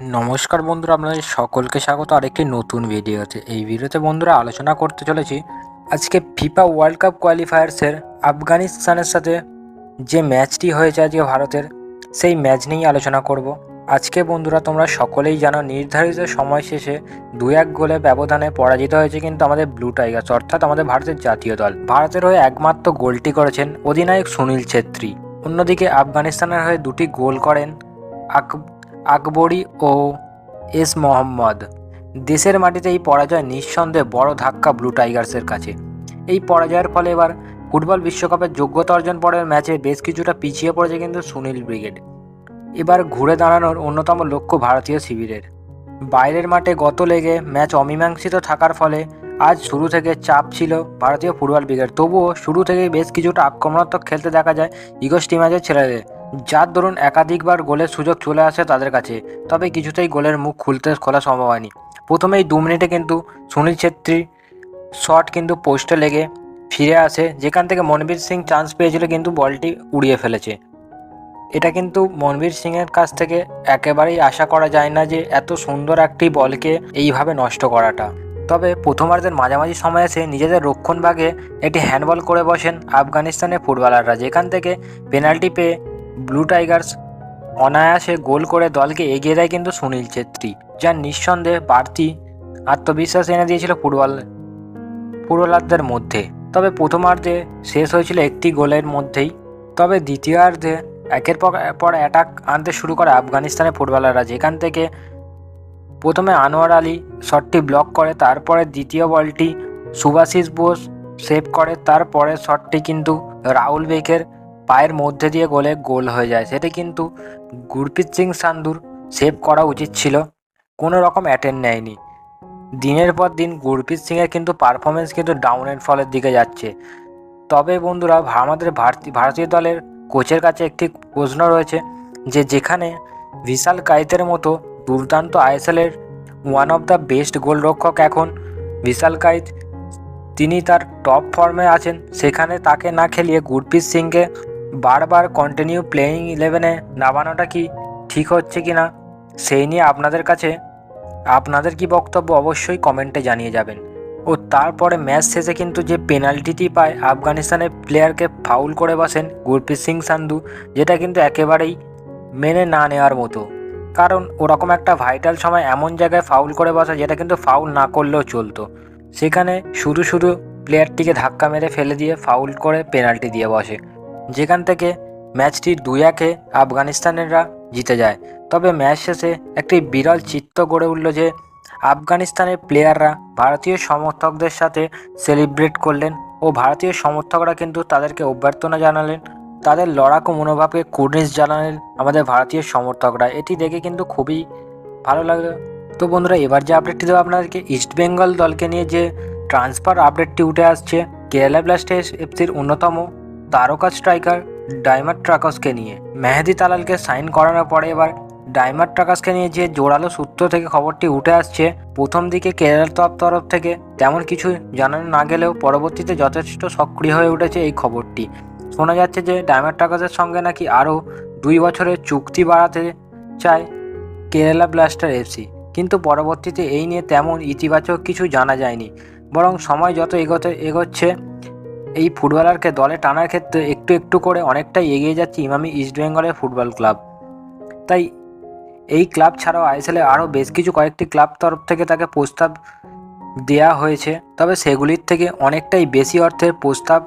নমস্কার বন্ধুরা, আপনাদের সকলকে স্বাগত। আরেকটি নতুন ভিডিওতে। এই ভিডিওতে বন্ধুরা আলোচনা করতে চলেছি আজকে ফিফা ওয়ার্ল্ড কাপ কোয়ালিফায়ার্সের আফগানিস্তানের সাথে যে ম্যাচটি হয়েছে আজকে ভারতের, সেই ম্যাচ নিয়েই আলোচনা করব। আজকে বন্ধুরা তোমরা সকলেই জানো, নির্ধারিত সময় শেষে দু এক গোলে ব্যবধানে পরাজিত হয়েছে কিন্তু আমাদের ব্লু টাইগার্স, অর্থাৎ আমাদের ভারতের জাতীয় দল। ভারতের হয়ে একমাত্র গোলটি করেছেন অধিনায়ক সুনীল ছেত্রী। অন্যদিকে আফগানিস্তানের হয়ে দুটি গোল করেন আক আকবরী ও এস মোহাম্মদ। দেশের মাটিতে এই পরাজয় নিঃসন্দেহে বড় ধাক্কা ব্লু টাইগার্সের কাছে। এই পরাজয়ের ফলে এবার ফুটবল বিশ্বকাপের যোগ্যতা অর্জন পরের ম্যাচে বেশ কিছুটা পিছিয়ে পড়েছে কিন্তু সুনীল ব্রিগেড। এবার ঘুরে দাঁড়ানোর অন্যতম লক্ষ্য ভারতীয় শিবিরের। বাইরের মাঠে গত লেগে ম্যাচ অমীমাংসিত থাকার ফলে আজ শুরু থেকে চাপ ছিল ভারতীয় ফুটবল ব্রিগেড। তবুও শুরু থেকেই বেশ কিছুটা আক্রমণাত্মক খেলতে দেখা যায় ইগোস্টি ম্যাচের ছেলেদের। যার দরুন একাধিকবার গোলের সুযোগ চলে আসে তাদের কাছে, তবে কিছুতেই গোলের মুখ খুলতে খোলা সম্ভব হয়নি। প্রথমেই দু মিনিটে কিন্তু সুনীল ছেত্রী শট কিন্তু পোস্টে লেগে ফিরে আসে, যেখান থেকে মনবীর সিং চান্স পেয়েছিল কিন্তু বলটি উড়িয়ে ফেলেছে। এটা কিন্তু মনবীর সিংয়ের কাছ থেকে একেবারেই আশা করা যায় না যে এত সুন্দর একটি বলকে এইভাবে নষ্ট করাটা। তবে প্রথমার্ধের মাঝামাঝি সময়ে এসে নিজেদের রক্ষণভাগে একটি হ্যান্ডবল করে বসেন আফগানিস্তানের ফুটবলাররা যেখান থেকে পেনাল্টি পেয়ে ব্লু টাইগার্স অনায়াসে গোল করে দলকে এগিয়ে দেয় কিন্তু সুনীল ছেত্রী যা নিঃসন্দেহে বাড়তি আত্মবিশ্বাস এনে দিয়েছিল ফুটবল, ফুটবলারদের মধ্যে। তবে প্রথমার্ধে শেষ হয়েছিল একটি গোলের মধ্যেই। তবে দ্বিতীয়ার্ধে একের পর পর অ্যাটাক আনতে শুরু করে আফগানিস্তানের ফুটবলাররা, যেখান থেকে প্রথমে আনোয়ার আলী শটটি ব্লক করে, তারপরে দ্বিতীয় বলটি সুভাশিস বোস সেভ করে, তারপরে শটটি কিন্তু রাহুল বেকের পায়ের মধ্যে দিয়ে গোলে গোল হয়ে যায়। সেটি কিন্তু গুরপ্রীত সিং সান্ধুর সেভ করা উচিত ছিল। কোনো রকম অ্যাটেন্ড নেয়নি। দিনের পর দিন গুরপ্রীত সিংয়ের কিন্তু পারফরমেন্স কিন্তু ডাউনের ফলের দিকে যাচ্ছে। তবে বন্ধুরা, আমাদের ভারতী ভারতীয় দলের কোচের কাছে একটি প্রশ্ন রয়েছে যে, যেখানে বিশাল কাইতের মতো দুর্দান্ত আইএসএলের ওয়ান অফ দ্য বেস্ট গোলরক্ষক এখন বিশাল কাইত, তিনি তার টপ ফর্মে আছেন। সেখানে তাকে না খেলিয়ে গুরপ্রীত সিংকে বারবার কন্টিনিউ প্লেয়িং ইলেভেনে নামানোটা কি ঠিক হচ্ছে কি না সেই নিয়ে আপনাদের কাছে আপনাদের কি বক্তব্য অবশ্যই কমেন্টে জানিয়ে যাবেন। ও তারপরে ম্যাচ শেষে কিন্তু যে পেনাল্টিটি পায়, আফগানিস্তানের প্লেয়ারকে ফাউল করে বসেন গুরপ্রীত সিং সান্ধু, যেটা কিন্তু একেবারেই মেনে না নেওয়ার মতো। কারণ ওরকম একটা ভাইটাল সময় এমন জায়গায় ফাউল করে বসা যেটা কিন্তু ফাউল না করলেও চলতো। সেখানে শুধু শুধু প্লেয়ারটিকে ধাক্কা মেরে ফেলে দিয়ে ফাউল করে পেনাল্টি দিয়ে বসে। যেখান থেকে ম্যাচটি দুই একে আফগানিস্তানেরা জিতে যায়। তবে ম্যাচ শেষে একটি বিরল চিত্ত গড়ে উঠল যে, আফগানিস্তানের প্লেয়াররা ভারতীয় সমর্থকদের সাথে সেলিব্রেট করলেন ও ভারতীয় সমর্থকরা কিন্তু তাদেরকে অভ্যর্থনা জানালেন। তাদের লড়াকু মনোভাবকে কুর্নিশ জানালেন আমাদের ভারতীয় সমর্থকরা। এটি দেখে কিন্তু খুবই ভালো লাগল। তো বন্ধুরা, এবার যে আপডেটটি দেবো আপনাদেরকে ইস্টবেঙ্গল দলকে নিয়ে যে ট্রান্সফার আপডেটটি উঠে আসছে কেরালা ব্লাস্টার্স এফসির অন্যতম তারকা স্ট্রাইকার ডাইমার ট্রাকসকে নিয়ে। মেহেদি তালালকে সাইন করানোর পরে এবার ডাইমার ট্রাকাসকে নিয়ে যে জোরালো সূত্র থেকে খবরটি উঠে আসছে, প্রথম দিকে কেরালার তরফ তরফ থেকে তেমন কিছু জানানো না গেলেও পরবর্তীতে যথেষ্ট সক্রিয় হয়ে উঠেছে এই খবরটি। শোনা যাচ্ছে যে ডায়মন্ড ট্রাকাসের সঙ্গে নাকি আরও দুই বছরের চুক্তি বাড়াতে চায় কেরালা ব্লাস্টার এফসি। কিন্তু পরবর্তীতে এই নিয়ে তেমন ইতিবাচক কিছু জানা যায়নি, বরং সময় যত এগোতে এগোচ্ছে এই ফুটবলারকে দলে টানার ক্ষেত্রে একটু একটু করে অনেকটাই এগিয়ে যাচ্ছে ইমামি ইস্টবেঙ্গলের ফুটবল ক্লাব। তাই এই ক্লাব ছাড়াও আইএসএলে আরও বেশ কিছু কয়েকটি ক্লাব তরফ থেকে তাকে প্রস্তাব দেয়া হয়েছে। তবে সেগুলির থেকে অনেকটাই বেশি অর্থের প্রস্তাব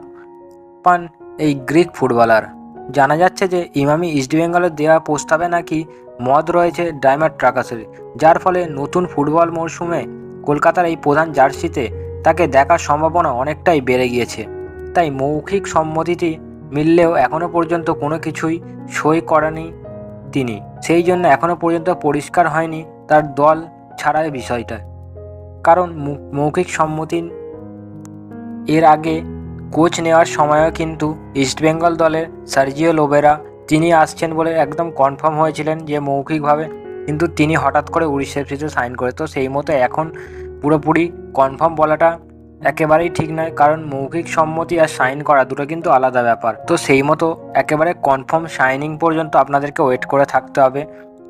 পান এই গ্রিক ফুটবলার। জানা যাচ্ছে যে ইমামি ইস্টবেঙ্গলের দেওয়া প্রস্তাবে নাকি মদ রয়েছে ডায়মন্ড ট্রাকাসের যার ফলে নতুন ফুটবল মরশুমে কলকাতার এই প্রধান জার্সিতে তাকে দেখার সম্ভাবনা অনেকটাই বেড়ে গিয়েছে। তাই মৌখিক সম্মতিটি মিললেও এখনও পর্যন্ত কোনো কিছুই সই করেনি তিনি। সেই জন্য এখনও পর্যন্ত পরিষ্কার হয়নি তার দল ছাড়ার বিষয়টা। কারণ মৌখিক সম্মতি এর আগে কোচ নেওয়ার সময়ও কিন্তু ইস্টবেঙ্গল দলের সার্জিও লোবেরা তিনি আসছেন বলে একদম কনফার্ম হয়েছিলেন যে মৌখিকভাবে কিন্তু তিনি হঠাৎ করে উড়িষ্যা এফসিতে সাইন করে। তো সেই মতো এখন পুরোপুরি কনফার্ম বলাটা একেবারেই ঠিক নয়, কারণ মৌখিক সম্মতি আর সাইন করা দুটো কিন্তু আলাদা ব্যাপার। তো সেই মতো একেবারে কনফার্ম সাইনিং পর্যন্ত আপনাদেরকে ওয়েট করে থাকতে হবে।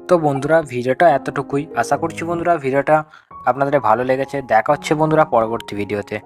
তো বন্ধুরা, ভিডিওটা এতটুকুই। আশা করছি বন্ধুরা, ভিডিওটা আপনাদের ভালো লেগেছে। দেখা হচ্ছে বন্ধুরা পরবর্তী ভিডিওতে।